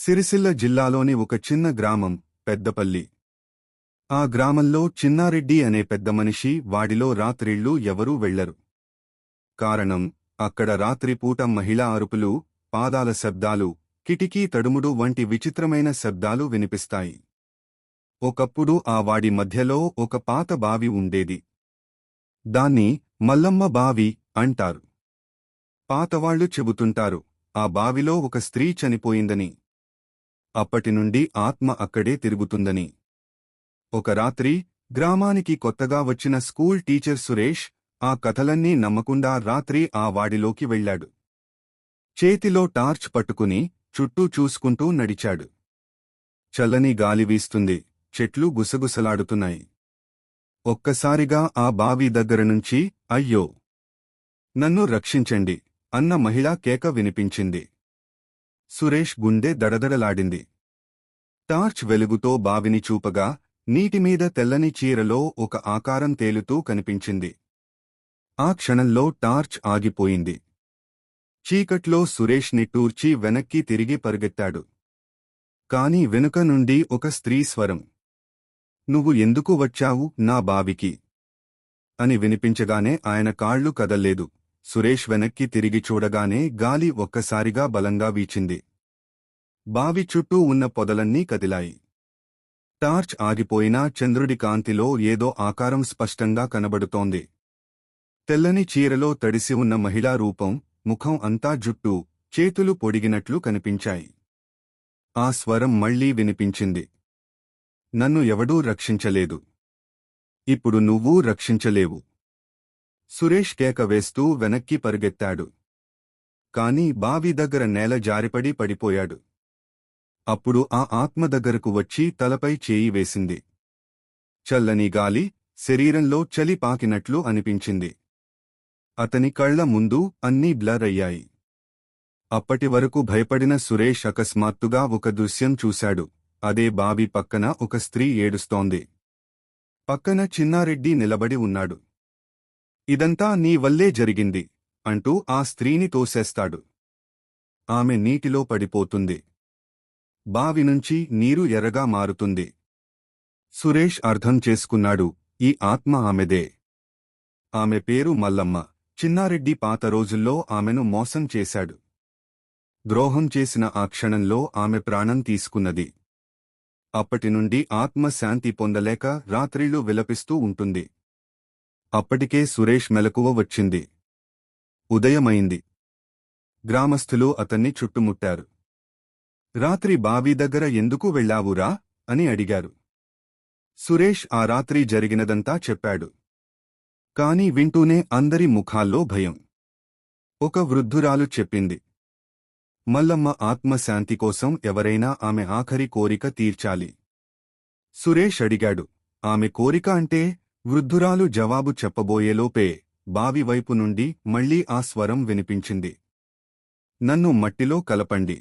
సిరిసిల్ల జిల్లాలోని ఒక చిన్న గ్రామం పెద్దపల్లి. ఆ గ్రామంలో చిన్నారెడ్డి అనే పెద్ద మనిషి వాడిలో రాత్రిళ్ళు ఎవరూ వెళ్ళరు. కారణం అక్కడ రాత్రిపూట మహిళా అరుపులు పాదాల శబ్దాలు కిటికీ తడుముడు వంటి విచిత్రమైన శబ్దాలు వినిపిస్తాయి. ఒకప్పుడు ఆ వాడి మధ్యలో ఒక పాత బావి ఉండేది. దాన్ని మల్లమ్మ బావి అంటారు. పాతవాళ్ళు చెబుతుంటారు ఆ బావిలో ఒక స్త్రీ చనిపోయిందని. అప్పటి నుండి ఆత్మ అక్కడే తిరుగుతుందని. ఒక రాత్రి గ్రామానికి కొత్తగా వచ్చిన స్కూల్ టీచర్ సురేష్ ఆ కథలన్నీ నమ్మకుండా రాత్రి ఆ వాడిలోకి వెళ్ళాడు. చేతిలో టార్చ్ పట్టుకుని చుట్టూ చూసుకుంటూ నడిచాడు. చల్లని గాలి వీస్తుంది చెట్లు గుసగుసలాడుతున్నాయి. ఒక్కసారిగా ఆ బావి దగ్గర నుంచి అయ్యో! నన్ను రక్షించండి అన్న మహిళా కేక వినిపించింది. సురేష్ గుండె దడదడలాడింది. టార్చ్ వెలుగుతో బావిని చూపగా నీటిమీద తెల్లని చీరలో ఒక ఆకారం తేలుతూ కనిపించింది. ఆ క్షణంలో టార్చ్ ఆగిపోయింది. చీకట్లో సురేష్ నిట్టూర్చి వెనక్కి తిరిగి పరుగెత్తాడు. కాని వెనుక నుండి ఒక స్త్రీ స్వరం నువ్వు ఎందుకు వచ్చావు నా బావికి? అని వినిపించగానే ఆయన కాళ్ళు కదల్లేదు. సురేష్ వెనక్కి తిరిగి చూడగానే గాలి ఒక్కసారిగా బలంగా వీచింది. బావి చుట్టూ ఉన్న పొదలన్నీ కదిలాయి. టార్చ్ ఆగిపోయినా చంద్రుడి కాంతిలో ఏదో ఆకారం స్పష్టంగా కనబడుతోంది. తెల్లని చీరలో తడిసి ఉన్న మహిళా రూపం ముఖం అంతా జుట్టు చేతులు పొడిగినట్లు కనిపించాయి. ఆ స్వరం మళ్ళీ వినిపించింది. నన్ను ఎవడూ రక్షించలేదు. ఇప్పుడు నువ్వూ రక్షించలేవు. సురేష్ కేక వేస్తూ వెనక్కి పరుగెత్తాడు. కాని బావి దగ్గర నేల జారిపడి పడిపోయాడు. అప్పుడు ఆ ఆత్మ దగ్గరకు వచ్చి తలపై చేయి వేసింది. చల్లని గాలి శరీరంలో చలి పాకినట్లు అనిపించింది. అతని కళ్ళ ముందు అన్నీ బ్లర్ అయ్యాయి. అప్పటి వరకు భయపడిన సురేష్ అకస్మాత్తుగా ఒక దృశ్యం చూశాడు. అదే బావి పక్కన ఒక స్త్రీ ఏడుస్తోంది. పక్కన చిన్నారెడ్డి నిలబడి ఉన్నాడు. ఇదంతా నీ వల్లే జరిగింది అంటూ ఆ స్త్రీని తోసేస్తాడు. ఆమె నీటిలో పడిపోతుంది. బావి నుంచి నీరు ఎర్రగా మారుతుంది. సురేష్ అర్థం చేసుకున్నాడు ఈ ఆత్మ ఆమెదే. ఆమె పేరు మల్లమ్మ. చిన్నారెడ్డి పాత రోజుల్లో ఆమెను మోసం చేశాడు. ద్రోహం చేసిన ఆ క్షణంలో ఆమె ప్రాణం తీసుకున్నది. అప్పటి నుండి ఆత్మ శాంతి పొందలేక రాత్రిళ్ళు విలపిస్తూ ఉంటుంది. అప్పటికే సురేష్ మెలకువ వచ్చింది. ఉదయమైంది. గ్రామస్థులు అతన్ని చుట్టుముట్టారు. రాత్రి బావి దగ్గర ఎందుకు వెళ్ళావురా? అని అడిగారు. సురేష్ ఆ రాత్రి జరిగినదంతా చెప్పాడు. కాని వింటూనే అందరి ముఖాల్లో భయం. ఒక వృద్ధురాలు చెప్పింది. మల్లమ్మ ఆత్మశాంతి కోసం ఎవరైనా ఆమె ఆఖరి కోరిక తీర్చాలి. సురేష్ అడిగాడు. ఆమె కోరిక అంటే వృద్ధురాలు జవాబు చెప్పబోయేలోపే బావివైపు నుండి మళ్ళీ ఆ స్వరం వినిపించింది. నన్ను మట్టిలో కలపండి.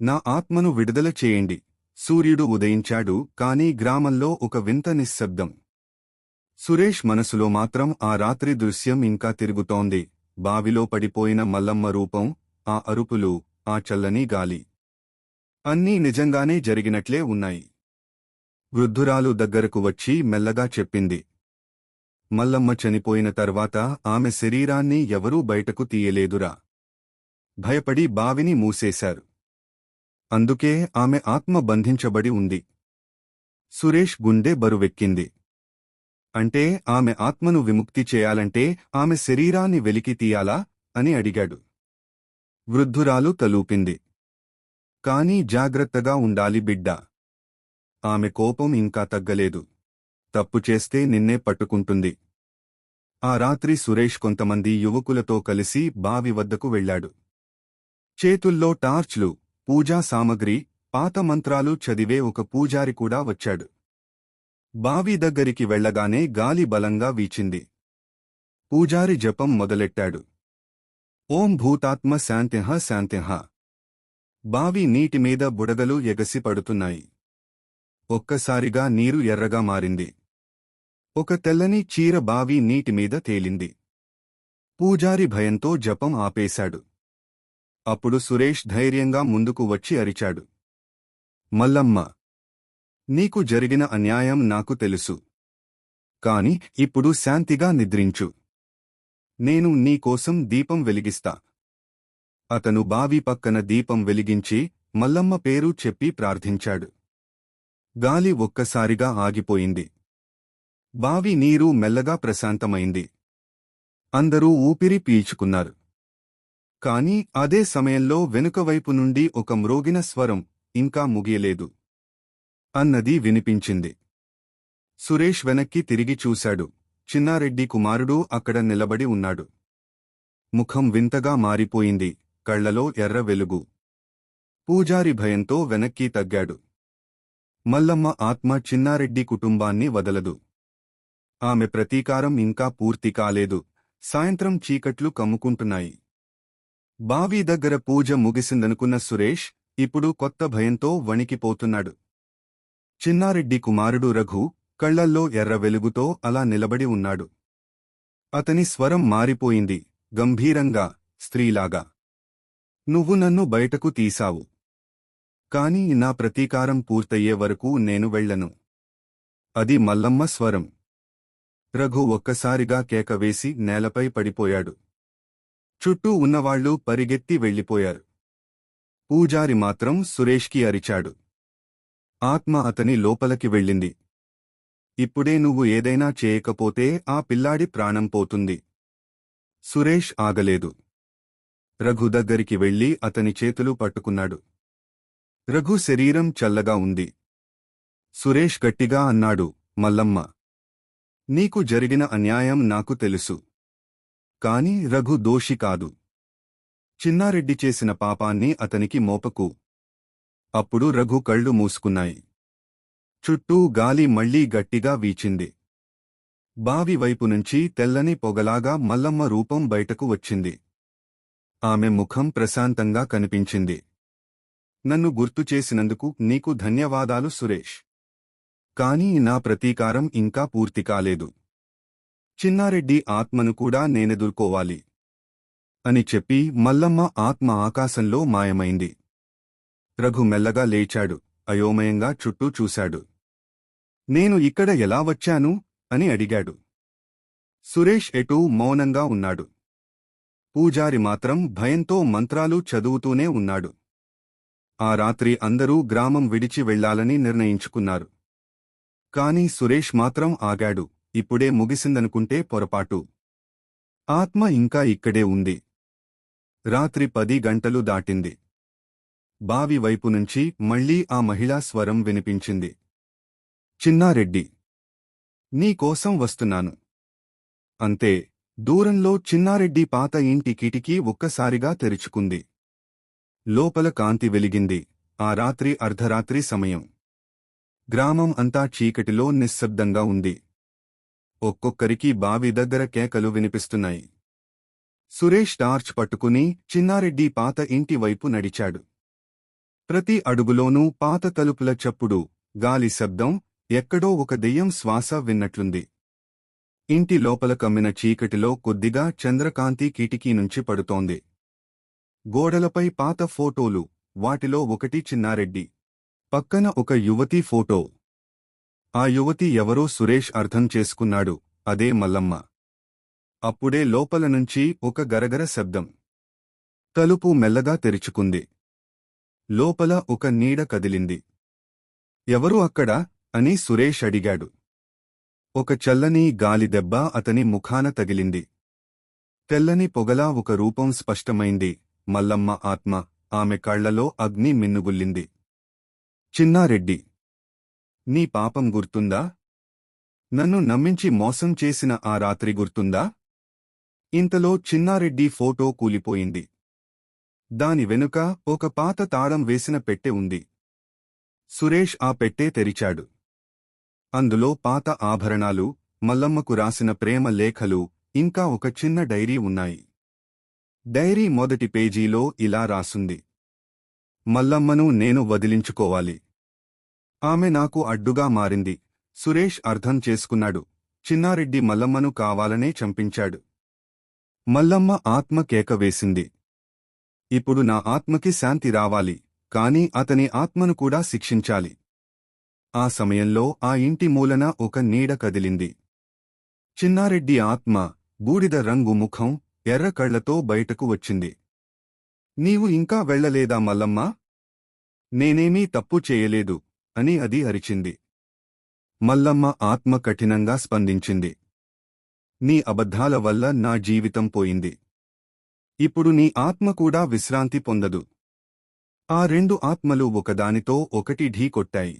నా ఆత్మను విడుదల చేయండి. సూర్యుడు ఉదయించాడు కాని గ్రామంలో ఒక వింత నిశ్శబ్దం. సురేష్ మనసులో మాత్రం ఆ రాత్రి దృశ్యం ఇంకా తిరుగుతోంది. బావిలో పడిపోయిన మల్లమ్మ రూపం ఆ అరుపులు ఆ చల్లని గాలి. అన్నీ నిజంగానే జరిగినట్లే ఉన్నాయి. వృద్ధురాలు దగ్గరకు వచ్చి మెల్లగా చెప్పింది. మల్లమ్మ చనిపోయిన తర్వాత ఆమె శరీరాన్ని ఎవరూ బయటకు తీయలేదురా. భయపడి బావిని మూసేశారు. అందుకే ఆమె ఆత్మ బంధించబడి ఉంది. సురేష్ గుండె బరువెక్కింది. అంటే ఆమె ఆత్మను విముక్తి చేయాలంటే ఆమె శరీరాన్ని వెలికి తీయాలా అని అడిగాడు. వృద్ధురాలు తలూపింది. కాని జాగ్రత్తగా ఉండాలి బిడ్డ. ఆమె కోపం ఇంకా తగ్గలేదు. తప్పు చేస్తే నిన్నే పట్టుకుంటుంది. ఆ రాత్రి సురేష్ కొంతమంది యువకులతో కలిసి బావి వద్దకు వెళ్ళాడు. చేతుల్లో టార్చ్లు పూజా సామగ్రి పాత మంత్రాలు చదివే ఒక పూజారి కూడా వచ్చాడు. బావి దగ్గరికి వెళ్ళగానే గాలి బలంగా వీచింది. పూజారి జపం మొదలెట్టాడు. ఓం భూతాత్మ శాంతిహ శాంతిహ బావి నీటిమీద బుడగలు ఎగసి పడుతున్నాయి ఒక్కసారిగా నీరు ఎర్రగా మారింది. ఒక తెల్లని చీర బావి నీటిమీద తేలింది. పూజారి భయంతో జపం ఆపేశాడు. అప్పుడు సురేష్ ధైర్యంగా ముందుకు వచ్చి అరిచాడు. మల్లమ్మ నీకు జరిగిన అన్యాయం నాకు తెలుసు. కాని ఇప్పుడు శాంతిగా నిద్రించు. నేను నీకోసం దీపం వెలిగిస్తా. అతను బావి పక్కన దీపం వెలిగించి మల్లమ్మ పేరు చెప్పి ప్రార్థించాడు. గాలి ఒక్కసారిగా ఆగిపోయింది. బావి నీరు మెల్లగా ప్రశాంతమైంది. అందరూ ఊపిరి పీల్చుకున్నారు. కాని అదే సమయంలో వెనుకవైపు నుండి ఒక మ్రోగిన స్వరం ఇంకా ముగియలేదు. అన్నది వినిపించింది. సురేష్ వెనక్కి తిరిగి చూశాడు. చిన్నారెడ్డి కుమారుడు అక్కడ నిలబడి ఉన్నాడు. ముఖం వింతగా మారిపోయింది. కళ్ళలో ఎర్ర వెలుగు. పూజారి భయంతో వెనక్కి తగ్గాడు. మల్లమ్మ ఆత్మ చిన్నారెడ్డి కుటుంబాన్ని వదలదు. ఆమె ప్రతీకారం ఇంకా పూర్తి కాలేదు. సాయంత్రం చీకట్లు కమ్ముకుంటున్నాయి. బావి దగ్గర పూజ ముగిసిందనుకున్న సురేష్ ఇప్పుడు కొత్త భయంతో వణికిపోతున్నాడు. చిన్నారెడ్డి కుమారుడు రఘు కళ్ళల్లో ఎర్ర వెలుగుతో అలా నిలబడి ఉన్నాడు. అతని స్వరం మారిపోయింది. గంభీరంగా స్త్రీలాగా. నువ్వు నన్ను బయటకు తీశావు. కాని నా ప్రతీకారం పూర్తయ్యే వరకు నేను వెళ్ళను. అది మల్లమ్మ స్వరం. రఘు ఒక్కసారిగా కేకవేసి నేలపై పడిపోయాడు. చుట్టూ ఉన్నవాళ్ళు పరిగెత్తి వెళ్ళిపోయారు. పూజారి మాత్రం సురేష్కి అరిచాడు. ఆత్మ అతని లోపలికి వెళ్ళింది. ఇప్పుడే నువ్వు ఏదైనా చేయకపోతే ఆ పిల్లాడి ప్రాణం పోతుంది. సురేష్ ఆగలేదు. రఘు దగ్గరికి వెళ్ళి అతని చేతులు పట్టుకున్నాడు. రఘు శరీరం చల్లగా ఉంది. సురేష్ గట్టిగా అన్నాడు మల్లమ్మ. నీకు జరిగిన అన్యాయం నాకు తెలుసు. కాని రఘు దోషి కాదు. చిన్నారెడ్డి చేసిన పాపాన్ని అతనికి మోపకు. అప్పుడు రఘు కళ్ళు మూసుకున్నాయి. చుట్టూ గాలి మళ్ళీ గట్టిగా వీచింది. బావి వైపు నుంచి తెల్లని పొగలాగా మల్లమ్మ రూపం బయటకు వచ్చింది. ఆమె ముఖం ప్రశాంతంగా కనిపించింది. నన్ను గుర్తు చేసినందుకు నీకు ధన్యవాదాలు సురేష్. కాని నా ప్రతీకారం ఇంకా పూర్తి కాలేదు. చిన్నారెడ్డి ఆత్మను కూడా నేనెదుర్కోవాలి. అని చెప్పి మల్లమ్మ ఆత్మ ఆకాశంలో మాయమైంది. రఘు మెల్లగా లేచాడు అయోమయంగా చుట్టూ చూశాడు. నేను ఇక్కడ ఎలా వచ్చాను? అని అడిగాడు. సురేష్ ఎటూ మౌనంగా ఉన్నాడు. పూజారి మాత్రం భయంతో మంత్రాలు చదువుతూనే ఉన్నాడు. ఆ రాత్రి అందరూ గ్రామం విడిచి వెళ్ళాలని నిర్ణయించుకున్నారు. కాని సురేష్ మాత్రం ఆగాడు. ఇప్పుడే ముగిసిందనుకుంటే పొరపాటు. ఆత్మ ఇంకా ఇక్కడే ఉంది. రాత్రి పది గంటలు దాటింది. బావి వైపు నుంచి మళ్ళీ ఆ మహిళా స్వరం వినిపించింది. చిన్నారెడ్డి నీకోసం వస్తున్నాను. అంతే. దూరంలో చిన్నారెడ్డి పాత ఇంటి కిటికీ ఒక్కసారిగా తెరుచుకుంది. లోపల కాంతి వెలిగింది. ఆ రాత్రి అర్ధరాత్రి సమయం. గ్రామం అంతా చీకటిలో నిశ్శబ్దంగా ఉంది. ఒక్కొక్కరికి బావి దగ్గర కేకలు వినిపిస్తున్నాయి. సురేష్ టార్చ్ పట్టుకుని చిన్నారెడ్డి పాత ఇంటి వైపు నడిచాడు. ప్రతి అడుగులోనూ పాత తలుపుల చప్పుడు గాలి శబ్దం ఎక్కడో ఒక దెయ్యం శ్వాస విన్నట్లుంది. ఇంటి లోపల కమ్మిన చీకటిలో కొద్దిగా చంద్రకాంతి కిటికీ నుంచి పడుతోంది. గోడలపై పాత ఫోటోలు వాటిలో ఒకటి చిన్నారెడ్డి. పక్కన ఒక యువతి ఫోటో. ఆ యువతి ఎవరో సురేష్ అర్థం చేసుకున్నాడు అదే మల్లమ్మ. అప్పుడే లోపల నుంచి ఒక గరగర శబ్దం. తలుపు మెల్లగా తెరుచుకుంది. లోపల ఒక నీడ కదిలింది. ఎవరు అక్కడ? అని సురేష్ అడిగాడు. ఒక చల్లని గాలి దెబ్బ అతని ముఖాన తగిలింది. తెల్లని పొగలా ఒక రూపం స్పష్టమైంది. మల్లమ్మ ఆత్మ ఆమె కళ్ళలో అగ్ని మిన్నుగుల్లింది. చిన్నారెడ్డి నీ పాపం గుర్తుందా? నన్ను నమ్మించి మోసం చేసిన ఆ రాత్రి గుర్తుందా? ఇంతలో చిన్నారెడ్డి ఫోటో కూలిపోయింది. దాని వెనుక ఒక పాత తాళం వేసిన పెట్టె ఉంది. సురేష్ ఆ పెట్టే తెరిచాడు. అందులో పాత ఆభరణాలు మల్లమ్మకు రాసిన ప్రేమ లేఖలు ఇంకా ఒక చిన్న డైరీ ఉన్నాయి. డైరీ మొదటి పేజీలో ఇలా రాసుంది. మల్లమ్మను నేను వదిలించుకోవాలి. ఆమె నాకు అడ్డుగా మారింది. సురేష్ అర్థం చేసుకున్నాడు. చిన్నారెడ్డి మల్లమ్మను కావాలనే చంపించాడు. మల్లమ్మ ఆత్మ కేక వేసింది. ఇప్పుడు నా ఆత్మకి శాంతి రావాలి. కాని అతని ఆత్మను కూడా శిక్షించాలి. ఆ సమయంలో ఆ ఇంటి మూలన ఒక నీడ కదిలింది. చిన్నారెడ్డి ఆత్మ బూడిద రంగు ముఖం ఎర్ర కళ్ళతో బయటకు వచ్చింది. నీవు ఇంకా వెళ్ళలేదా మల్లమ్మా? నేనేమీ తప్పు చేయలేదు అని అది అరిచింది. మల్లమ్మ ఆత్మ కఠినంగా స్పందించింది. నీ అబద్ధాల వల్ల నా జీవితం పోయింది. ఇప్పుడు నీ ఆత్మ కూడా విశ్రాంతి పొందదు. ఆ రెండు ఆత్మలు ఒకదానితో ఒకటి ఢీకొట్టాయి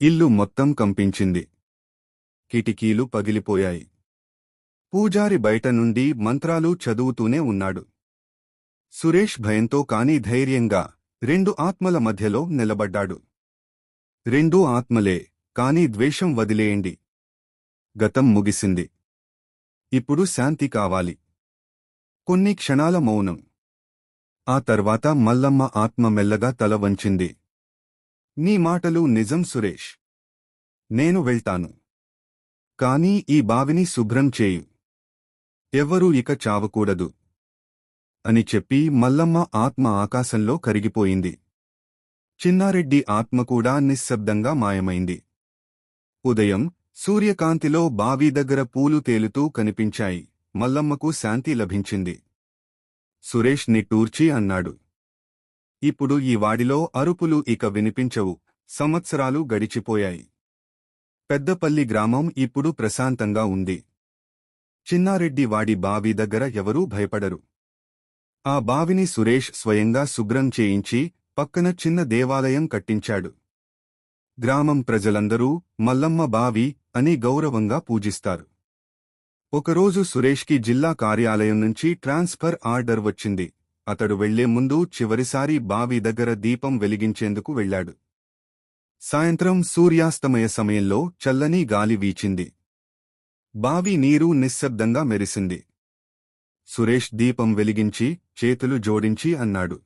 ఇల్లు మొత్తం కంపించింది. కిటికీలు పగిలిపోయాయి. పూజారి బయట నుండి మంత్రాలు చదువుతూనే ఉన్నాడు. సురేష్ భయంతో కాని ధైర్యంగా రెండు ఆత్మల మధ్యలో నిలబడ్డాడు. రెండూ ఆత్మలే కాని ద్వేషం వదిలేయండి. గతం ముగిసింది. ఇప్పుడు శాంతి కావాలి. కొన్ని క్షణాల మౌనం. ఆ తర్వాత మల్లమ్మ ఆత్మ మెల్లగా తల వంచింది. నీ మాటలు నిజం సురేష్. నేను వెళ్తాను. కానీ ఈ బావిని శుభ్రం చేయు. ఎవ్వరూ ఇక చావకూడదు. అని చెప్పి మల్లమ్మ ఆత్మ ఆకాశంలో కరిగిపోయింది. చిన్నారెడ్డి ఆత్మ కూడా నిశ్శబ్దంగా మాయమైంది. ఉదయం సూర్యకాంతిలో బావి దగ్గర పూలు తేలుతూ కనిపించాయి. మల్లమ్మకు శాంతి లభించింది. సురేష్ నిట్టూర్చి అన్నాడు. ఇప్పుడు ఈ వాడిలో అరుపులు ఇక వినిపించవు. సంవత్సరాలు గడిచిపోయాయి. పెద్దపల్లి గ్రామం ఇప్పుడు ప్రశాంతంగా ఉంది. చిన్నారెడ్డి వాడి బావి దగ్గర ఎవరూ భయపడరు. ఆ బావిని సురేష్ స్వయంగా శుభ్రం చేయించి పక్కన చిన్న దేవాలయం కట్టించాడు. గ్రామం ప్రజలందరూ మల్లమ్మ బావి అని గౌరవంగా పూజిస్తారు. ఒకరోజు సురేష్కి జిల్లా కార్యాలయం నుంచి ట్రాన్స్ఫర్ ఆర్డర్ వచ్చింది. అతడు వెళ్ళే ముందు చివరిసారి బావి దగ్గర దీపం వెలిగించేందుకు వెళ్ళాడు. సాయంత్రం సూర్యాస్తమయ సమయంలో చల్లని గాలి వీచింది. బావి నీరు నిశ్శబ్దంగా మెరిసింది. సురేష్ దీపం వెలిగించి చేతులు జోడించి అన్నాడు.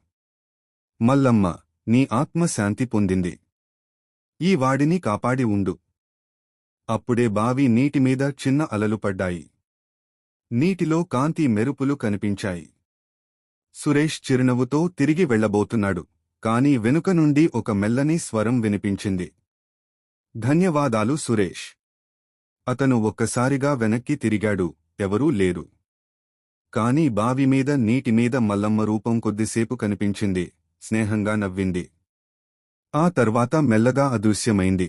మల్లమ్మ నీ ఆత్మ శాంతి పొందింది. ఈ వాడిని కాపాడి ఉండు. అప్పుడే బావి నీటిమీద చిన్న అలలు పడ్డాయి. నీటిలో కాంతి మెరుపులు కనిపించాయి. సురేష్ చిరునవ్వుతో తిరిగి వెళ్ళబోతున్నాడు కాని వెనుక నుండి ఒక మెల్లని స్వరం వినిపించింది. ధన్యవాదాలు సురేష్. అతను ఒక్కసారిగా వెనక్కి తిరిగాడు ఎవరూ లేరు. కాని బావిమీద నీటిమీద మల్లమ్మ రూపం కొద్దిసేపు కనిపించింది స్నేహంగా నవ్వింది. ఆ తర్వాత మెల్లగా అదృశ్యమైంది.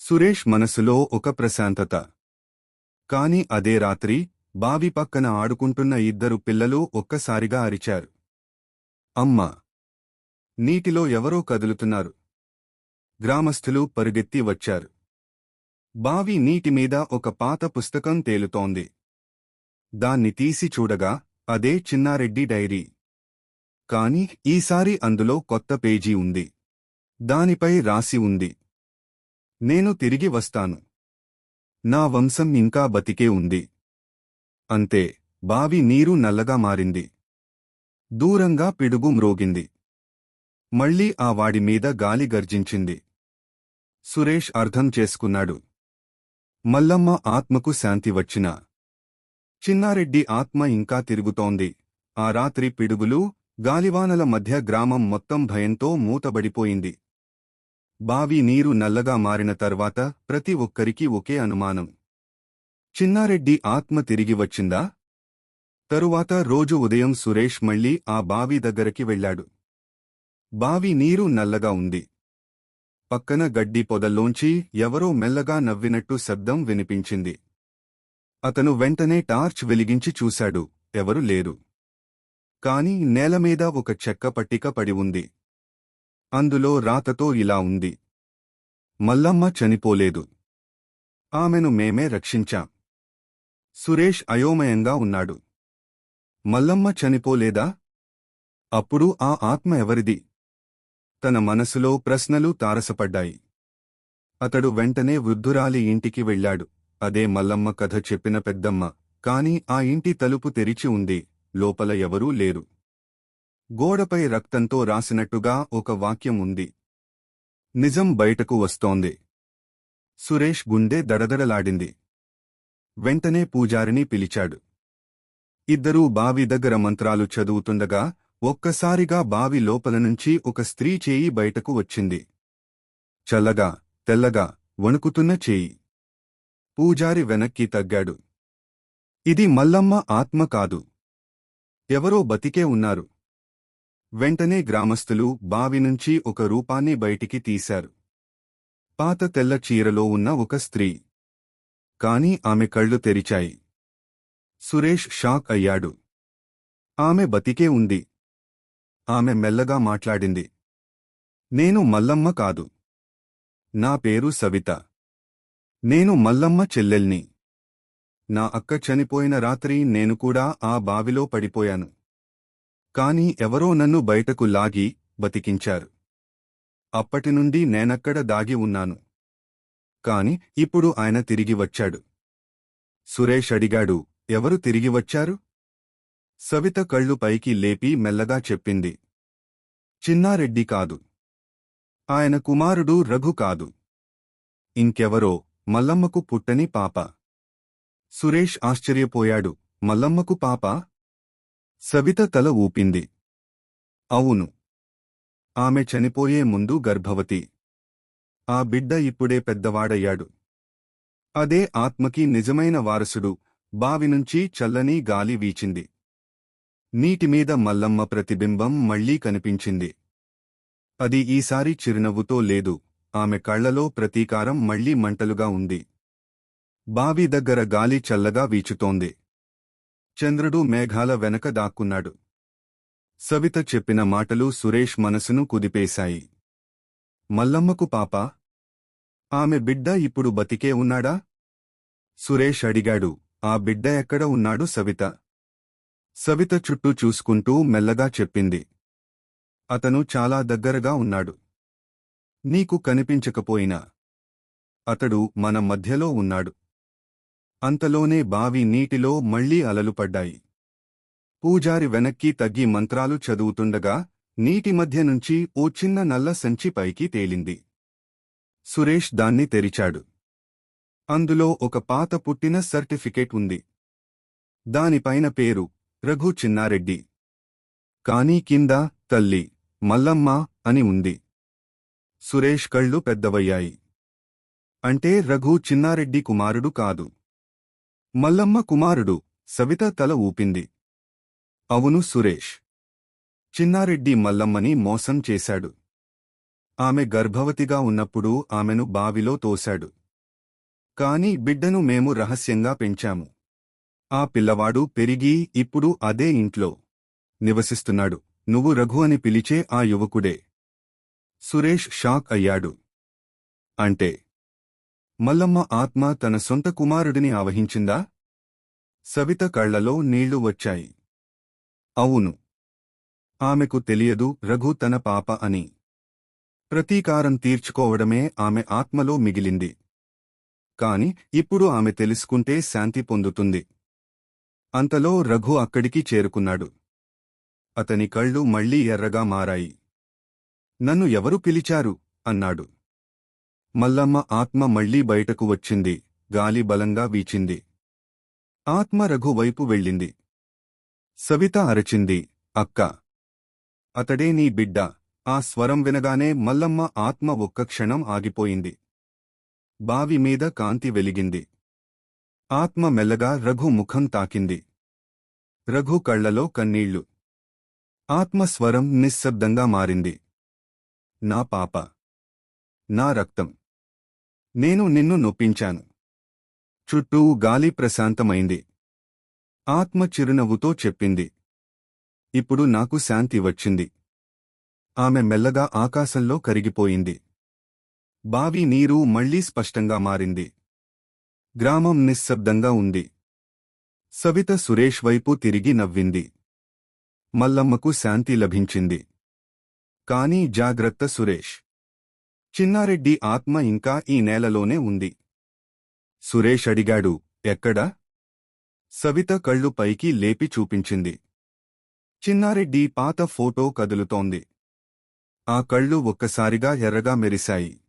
సురేష్ మనసులో ఒక ప్రశాంతత. కాని అదే రాత్రి బావి పక్కన ఆడుకుంటున్న ఇద్దరు పిల్లలు ఒక్కసారిగా అరిచారు. అమ్మ! నీటిలో ఎవరో కదులుతున్నారు. గ్రామస్థులు పరుగెత్తి వచ్చారు. బావి నీటి మీద ఒక పాత పుస్తకం తేలుతోంది. దాన్ని తీసి చూడగా అదే చిన్నారెడ్డి డైరీ. కాని ఈసారి అందులో కొత్త పేజీ ఉంది. దానిపై రాసి ఉంది. నేను తిరిగి వస్తాను. నా వంశం ఇంకా బతికే ఉంది. అంతే బావి నీరు నల్లగా మారింది. దూరంగా పిడుగు మ్రోగింది. మళ్ళీ ఆ వాడి మీద గాలి గర్జించింది. సురేష్ అర్థం చేసుకున్నాడు. మల్లమ్మ ఆత్మకు శాంతి వచ్చినా. చిన్నారెడ్డి ఆత్మ ఇంకా తిరుగుతోంది. ఆ రాత్రి పిడుగులు గాలివానల మధ్య గ్రామం మొత్తం భయంతో మూతబడిపోయింది. బావి నీరు నల్లగా మారిన తర్వాత ప్రతి ఒక్కరికి ఒకే అనుమానం. చిన్నారెడ్డి ఆత్మ తిరిగి వచ్చిందా? తరువాత రోజు ఉదయం సురేష్ మళ్ళీ ఆ బావి దగ్గరికి వెళ్ళాడు. బావి నీరు నల్లగా ఉంది. పక్కన గడ్డి పొదల్లోంచి ఎవరో మెల్లగా నవ్వినట్టు శబ్దం వినిపించింది. అతను వెంటనే టార్చ్ వెలిగించి చూశాడు. ఎవరు లేరు. కాని నేలమీద ఒక చెక్క పట్టిక పడి ఉంది. అందులో రాతతో ఇలా ఉంది. మల్లమ్మ చనిపోలేదు. ఆమెను మేమే రక్షించాం. సురేష్ అయోమయంగా ఉన్నాడు. మల్లమ్మ చనిపోలేదా? అప్పుడు ఆ ఆత్మ ఎవరిది? తన మనసులో ప్రశ్నలు తారసపడ్డాయి. అతడు వెంటనే వృద్ధురాలి ఇంటికి వెళ్ళాడు. అదే మల్లమ్మ కథ చెప్పిన పెద్దమ్మ. కాని ఆ ఇంటి తలుపు తెరిచి ఉంది. లోపల ఎవరూ లేరు. గోడపై రక్తంతో రాసినట్టుగా ఒక వాక్యం ఉంది. నిజం బయటకు వస్తోంది. సురేష్ గుండె దడదడలాడింది. వెంటనే పూజారిని పిలిచాడు. ఇద్దరూ బావి దగ్గర మంత్రాలు చదువుతుండగా ఒక్కసారిగా బావి లోపల నుంచి ఒక స్త్రీ చేయి బయటకు వచ్చింది. చల్లగా తెల్లగా వణుకుతున్న చేయి. పూజారి వెనక్కి తగ్గాడు. ఇది మల్లమ్మ ఆత్మ కాదు. ఎవరో బతికే ఉన్నారు. వెంటనే గ్రామస్థులు బావి నుంచి ఒక రూపాన్ని బయటికి తీశారు. పాత తెల్ల చీరలో ఉన్న ఒక స్త్రీ. కాని ఆమె కళ్ళు తెరిచాయి. సురేష్ షాక్ అయ్యాడు. ఆమె బతికే ఉంది. ఆమె మెల్లగా మాట్లాడింది. నేను మల్లమ్మ కాదు. నా పేరు సవిత. నేను మల్లమ్మ చెల్లెల్ని. నా అక్క చనిపోయిన రాత్రి నేను కూడా ఆ బావిలో పడిపోయాను. కాని ఎవరో నన్ను బయటకు లాగి బతికించారు. అప్పటినుండి నేనక్కడ దాగి ఉన్నాను. కాని ఇప్పుడు ఆయన తిరిగి వచ్చాడు. సురేష్ అడిగాడు ఎవరు తిరిగి వచ్చారు? సవిత కళ్ళు పైకి లేపి మెల్లగా చెప్పింది. చిన్నారెడ్డి కాదు. ఆయన కుమారుడు రఘు కాదు. ఇంకెవరో మల్లమ్మకు పుట్టని పాప. సురేష్ ఆశ్చర్యపోయాడు. మల్లమ్మకు పాప? సవిత తల ఊపింది. అవును. ఆమె చనిపోయే ముందు గర్భవతి. ఆ బిడ్డ ఇప్పుడే పెద్దవాడయ్యాడు. అదే ఆత్మకి నిజమైన వారసుడు. బావి నుంచి చల్లని గాలి వీచింది. నీటిమీద మల్లమ్మ ప్రతిబింబం మళ్ళీ కనిపించింది. అది ఈసారి చిరునవ్వుతో లేదు. ఆమె కళ్ళలో ప్రతీకారం మళ్ళీ మంటలుగా ఉంది. బావి దగ్గర గాలి చల్లగా వీచుతోంది. చంద్రుడు మేఘాల వెనక దాక్కున్నాడు. సవిత చెప్పిన మాటలు సురేష్ మనసును కుదిపేశాయి. మల్లమ్మకు పాప? ఆమె బిడ్డ ఇప్పుడు బతికే ఉన్నాడా? సురేష్ అడిగాడు. ఆ బిడ్డ ఎక్కడ ఉన్నాడు సవిత? సవిత చుట్టూ చూసుకుంటూ మెల్లగా చెప్పింది. అతను చాలా దగ్గరగా ఉన్నాడు. నీకు కనిపించకపోయినా. అతడు మన మధ్యలో ఉన్నాడు. అంతలోనే బావి నీటిలో మళ్ళీ అలలు పడ్డాయి. పూజారి వెనక్కి తగ్గి మంత్రాలు చదువుతుండగా నీటి మధ్య నుంచి ఓ చిన్న నల్ల సంచి పైకి తేలింది. సురేష్ దాన్ని తెరిచాడు. అందులో ఒక పాత పుట్టిన సర్టిఫికేట్ ఉంది. దానిపైన పేరు రఘు చిన్నారెడ్డి. కానీ కింద తల్లి మల్లమ్మ అని ఉంది. సురేష్ కళ్ళు పెద్దవయ్యాయి. అంటే రఘు చిన్నారెడ్డి కుమారుడు కాదు. మల్లమ్మ కుమారుడు సవిత తల ఊపింది. అవును సురేష్. చిన్నారెడ్డి మల్లమ్మని మోసం చేశాడు. ఆమె గర్భవతిగా ఉన్నప్పుడు ఆమెను బావిలో తోశాడు. కాని బిడ్డను మేము రహస్యంగా పెంచాము. ఆ పిల్లవాడు పెరిగి ఇప్పుడు అదే ఇంట్లో నివసిస్తున్నాడు. నువ్వు రఘు అని పిలిచే ఆ యువకుడే. సురేష్ షాక్ అయ్యాడు. అంటే మల్లమ్మ ఆత్మ తన సొంత కుమారుడిని ఆవహించిందా? సవిత కళ్ళలో నీళ్ళు వచ్చాయి. అవును. ఆమెకు తెలియదు రఘు తన పాప అని. ప్రతీకారం తీర్చుకోవడమే ఆమె ఆత్మలో మిగిలింది. కాని ఇప్పుడు ఆమె తెలుసుకుంటే శాంతి పొందుతుంది. అంతలో రఘు అక్కడికి చేరుకున్నాడు. అతని కళ్ళు మళ్ళీ ఎర్రగా మారాయి. నన్ను ఎవరు పిలిచారు? అన్నాడు. మల్లమ్మ ఆత్మ మళ్ళీ బయటకు వచ్చింది. గాలి బలంగా వీచింది. ఆత్మ రఘు వైపు వెళ్ళింది. సవిత అరచింది. అక్క! అతడే నీ బిడ్డ. ఆ స్వరం వినగానే మల్లమ్మ ఆత్మ ఒక్క క్షణం ఆగిపోయింది. బావి మీద కాంతి వెలిగింది. ఆత్మ మెల్లగా రఘు ముఖం తాకింది. రఘు కళ్ళలో కన్నీళ్ళు. ఆత్మస్వరం నిశ్శబ్దంగా మారింది. నా పాప. నా రక్తం. నేను నిన్ను నొప్పించాను. చుట్టూ గాలి ప్రశాంతమైంది. ఆత్మ చిరునవ్వుతో చెప్పింది. ఇప్పుడు నాకు శాంతి వచ్చింది. ఆమె మెల్లగా ఆకాశంలో కరిగిపోయింది. బావి నీరు మళ్ళీ స్పష్టంగా మారింది. గ్రామం నిశ్శబ్దంగా ఉంది. సవిత సురేష్ వైపు తిరిగి నవ్వింది. మల్లమ్మకు శాంతి లభించింది. కాని జాగ్రత్త సురేష్. చిన్నారెడ్డి ఆత్మ ఇంకా ఈ నేలలోనే ఉంది. సురేష్ అడిగాడు ఎక్కడా? సవిత కళ్ళు పైకి లేపి చూపించింది. చిన్నారెడ్డి పాత ఫోటో కదులుతోంది. ఆ కళ్ళు ఒక్కసారిగా ఎర్రగా మెరిశాయి.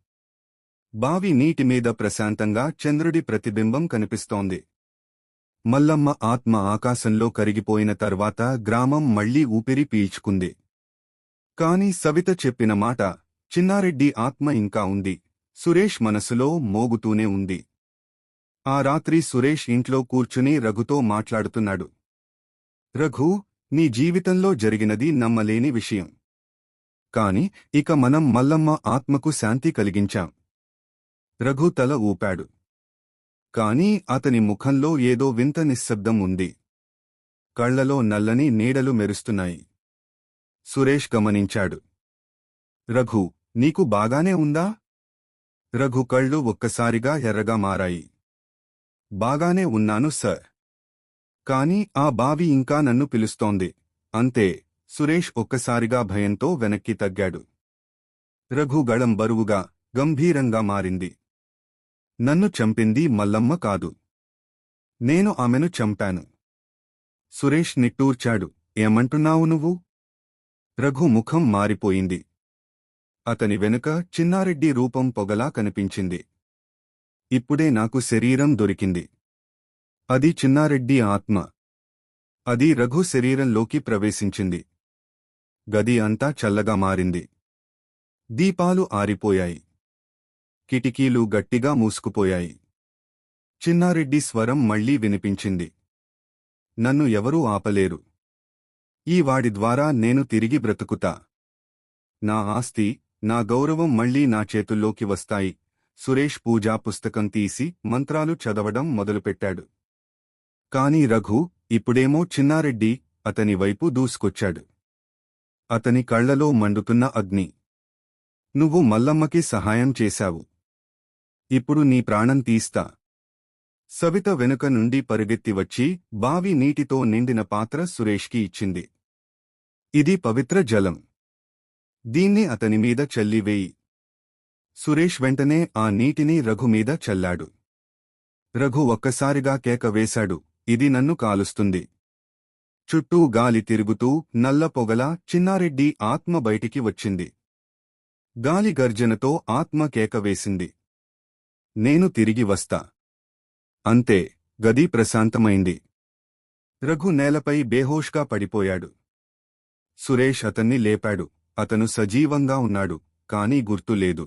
బావి నీటిమీద ప్రశాంతంగా చంద్రుడి ప్రతిబింబం కనిపిస్తోంది. మల్లమ్మ ఆత్మ ఆకాశంలో కరిగిపోయిన తర్వాత గ్రామం మళ్ళీ ఊపిరి పీల్చుకుంది. కాని సవిత చెప్పిన మాట చిన్నారెడ్డి ఆత్మ ఇంకా ఉంది. సురేష్ మనసులో మోగుతూనే ఉంది. ఆ రాత్రి సురేష్ ఇంట్లో కూర్చుని రఘుతో మాట్లాడుతున్నాడు. రఘు నీ జీవితంలో జరిగినది నమ్మలేని విషయం. కాని ఇక మనం మల్లమ్మ ఆత్మకు శాంతి కలిగించాం. రఘు తల ఊపాడు. కాని అతని ముఖంలో ఏదో వింత నిశ్శబ్దం ఉంది. కళ్ళలో నల్లని నీడలు మెరుస్తున్నాయి. సురేష్ గమనించాడు. రఘు నీకు బాగానే ఉందా? రఘు కళ్ళు ఒక్కసారిగా ఎర్రగా మారాయి. బాగానే ఉన్నాను సర్. కాని ఆ బావి ఇంకా నన్ను పిలుస్తోంది. అంతే సురేష్ ఒక్కసారిగా భయంతో వెనక్కి తగ్గాడు. రఘు గళం బరువుగా గంభీరంగా మారింది. నన్ను చంపింది మల్లమ్మ కాదు. నేను ఆమెను చంపాను. సురేష్ నిట్టూర్చాడు. ఏమంటున్నావు నువ్వు? రఘు ముఖం మారిపోయింది. అతని వెనుక చిన్నారెడ్డి రూపం పొగలా కనిపించింది. ఇప్పుడే నాకు శరీరం దొరికింది. అది చిన్నారెడ్డి ఆత్మ. అది రఘు శరీరంలోకి ప్రవేశించింది. గది అంతా చల్లగా మారింది. దీపాలు ఆరిపోయాయి. కిటికీలు గట్టిగా మూసుకుపోయాయి. చిన్నారెడ్డి స్వరం మళ్ళీ వినిపించింది. నన్ను ఎవరూ ఆపలేరు. ఈ వాడి ద్వారా నేను తిరిగి బ్రతుకుతా. నా ఆస్తి నా గౌరవం మళ్ళీ నా చేతుల్లోకి వస్తాయి. సురేష్ పూజా పుస్తకం తీసి మంత్రాలు చదవడం మొదలుపెట్టాడు. కాని రఘు ఇప్పుడేమో చిన్నారెడ్డి అతని వైపు దూసుకొచ్చాడు. అతని కళ్ళలో మండుతున్న అగ్ని. నువ్వు మల్లమ్మకి సహాయం చేశావు. ఇప్పుడు నీ ప్రాణం తీస్తా. సవిత వెనుక నుండి పరిగెత్తి వచ్చి బావి నీటితో నిండిన పాత్ర సురేష్కి ఇచ్చింది. ఇది పవిత్ర జలం. దీన్ని అతని మీద చల్లివేయి సురేష్ వెంటనే ఆ నీటిని రఘు మీద చల్లాడు. రఘు ఒక్కసారిగా కేక వేశాడు ఇది నన్ను కాలుస్తుంది. చుట్టూ గాలి తిరుగుతూ నల్ల పొగలా చిన్నారెడ్డి ఆత్మ బయటికి వచ్చింది. గాలి గర్జనతో ఆత్మ కేక వేసింది. నేను తిరిగి వస్తా. అంతే గది ప్రశాంతమైంది. రఘు నేలపై బేహోష్గా పడిపోయాడు. సురేష్ అతన్ని లేపాడు. అతను సజీవంగా ఉన్నాడు కాని గుర్తులేదు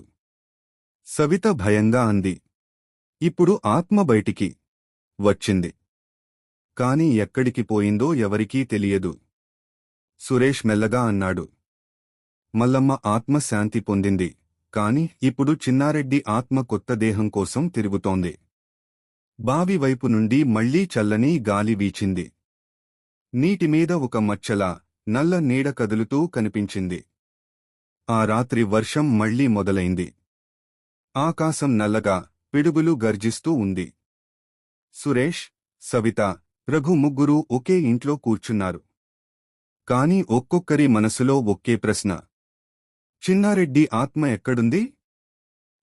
సవిత భయంగా అంది. ఇప్పుడు ఆత్మ బయటికి వచ్చింది. కాని ఎక్కడికి పోయిందో ఎవరికీ తెలియదు. సురేష్ మెల్లగా అన్నాడు. మల్లమ్మ ఆత్మ శాంతి పొందింది. కాని ఇప్పుడు చిన్నారెడ్డి ఆత్మ కొత్త దేహం కోసం తిరుగుతోంది. బావి వైపు నుండి మళ్ళీ చల్లని గాలి వీచింది. నీటిమీద ఒక మచ్చలా నల్ల నీడ కదులుతూ కనిపించింది. ఆ రాత్రి వర్షం మళ్ళీ మొదలైంది. ఆకాశం నల్లగా పిడుగులు గర్జిస్తూ ఉంది. సురేష్ సవిత రఘు ముగ్గురూ ఒకే ఇంట్లో కూర్చున్నారు. కాని ఒక్కొక్కరి మనసులో ఒకే ప్రశ్న. చిన్నారెడ్డి ఆత్మ ఎక్కడుంది?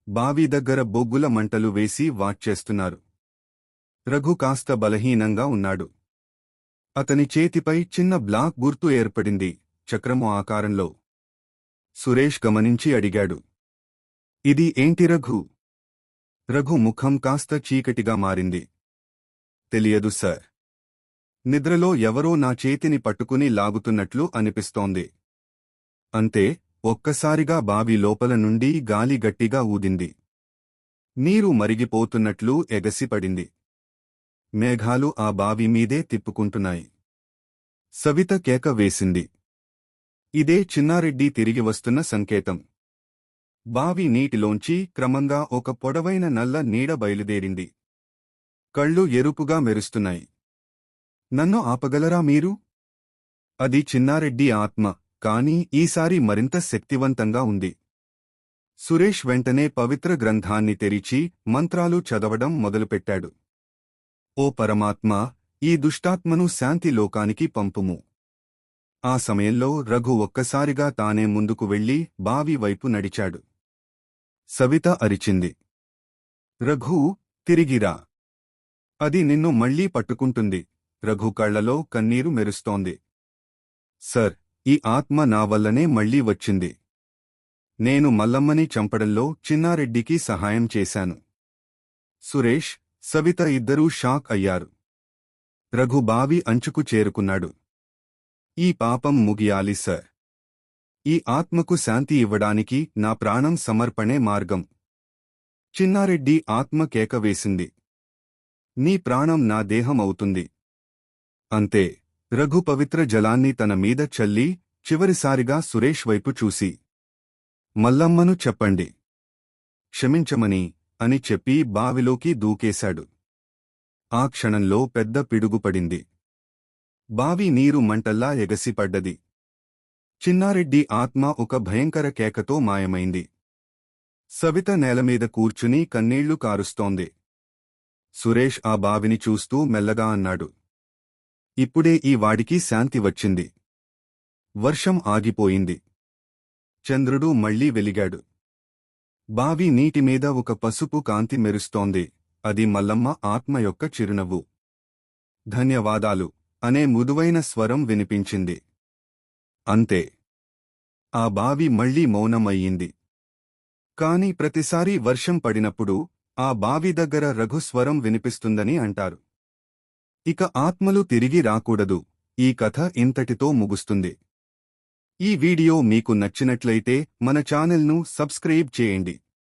బావి దగ్గర బొగ్గుల మంటలు వేసి వాచ్చేస్తున్నారు రఘు కాస్త బలహీనంగా ఉన్నాడు. అతని చేతిపై చిన్న బ్లాక్ గుర్తు ఏర్పడింది చక్రము ఆకారంలో. సురేష్ గమనించి అడిగాడు. ఇది ఏంటి రఘు? రఘు ముఖం కాస్త చీకటిగా మారింది. తెలియదు సార్. నిద్రలో ఎవరో నా చేతిని పట్టుకుని లాగుతున్నట్లు అనిపిస్తోంది. అంతే ఒక్కసారిగా బావి లోపల నుండి గాలి గట్టిగా ఊదింది. నీరు మరిగిపోతున్నట్లు ఎగసిపడింది. మేఘాలు ఆ బావి మీదే తిప్పుకుంటున్నాయి. సవిత కేక వేసింది. ఇదే చిన్నారెడ్డి తిరిగి వస్తున్న సంకేతం. బావి నీటిలోంచి క్రమంగా ఒక పొడవైన నల్ల నీడ బయలుదేరింది. కళ్ళు ఎరుపుగా మెరుస్తున్నాయి. నన్ను ఆపగలరా మీరు? అది చిన్నారెడ్డి ఆత్మ. కాని ఈసారి మరింత శక్తివంతంగా ఉంది. సురేష్ వెంటనే పవిత్ర గ్రంథాన్ని తెరిచి మంత్రాలు చదవడం మొదలుపెట్టాడు. ఓ పరమాత్మ ఈ దుష్టాత్మను శాంతి లోకానికి పంపుము. ఆ సమయంలో రఘు ఒక్కసారిగా తానే ముందుకు వెళ్ళి బావి వైపు నడిచాడు. సవిత అరిచింది. రఘు తిరిగిరా అది నిన్ను మళ్ళీ పట్టుకుంటుంది. రఘు కళ్ళలో కన్నీరు మెరుస్తోంది. సర్ ఈ ఆత్మ నా వల్లనే మళ్ళీ వచ్చింది. నేను మల్లమ్మని చంపడంలో చిన్నారెడ్డికి సహాయం చేశాను. సురేష్ సవిత ఇద్దరూ షాక్ అయ్యారు. రఘు బావి అంచుకు చేరుకున్నాడు. ఈ పాపం ముగియాలి సర్. ఈ ఆత్మకు శాంతి ఇవ్వడానికి నా ప్రాణం సమర్పణే మార్గం. చిన్నారెడ్డి ఆత్మ కేక వేసింది. నీ ప్రాణం నా దేహం అవుతుంది. అంతే. రఘు పవిత్ర జలాన్ని తన మీద చల్లి చివరిసారిగా సురేష్ వైపు చూసి మల్లమ్మను చెప్పండి. క్షమించమని అని చెప్పి బావిలోకి దూకేశాడు. ఆ క్షణంలో పెద్ద పిడుగుపడింది బావి నీరు మంటల్లా ఎగసిపడ్డది చిన్నారెడ్డి ఆత్మ ఒక భయంకర కేకతో మాయమైంది. సవిత నేలమీద కూర్చుని కన్నీళ్ళు కారుస్తోంది. సురేష్ ఆ బావిని చూస్తూ మెల్లగా అన్నాడు. ఇప్పుడే ఈ వాడికి శాంతి వచ్చింది. వర్షం ఆగిపోయింది. చంద్రుడు మళ్ళీ వెలిగాడు. బావి నీటిమీద ఒక పసుపు కాంతి మెరుస్తోంది. అది మల్లమ్మ ఆత్మ యొక్క చిరునవ్వు. ధన్యవాదాలు అనే మృదువైన స్వరం వినిపించింది. అంతే. ఆ బావి మళ్ళీ మౌనమయ్యింది. కాని ప్రతిసారీ వర్షం పడినప్పుడు ఆ బావి దగ్గర రఘుస్వరం వినిపిస్తుందని అంటారు. ఇక ఆత్మలు తిరిగి రాకూడదు. ఈ కథ ఇంతటితో ముగుస్తుంది. ఈ వీడియో మీకు నచ్చినట్లయితే మన ఛానల్ను సబ్స్క్రైబ్ చేయండి.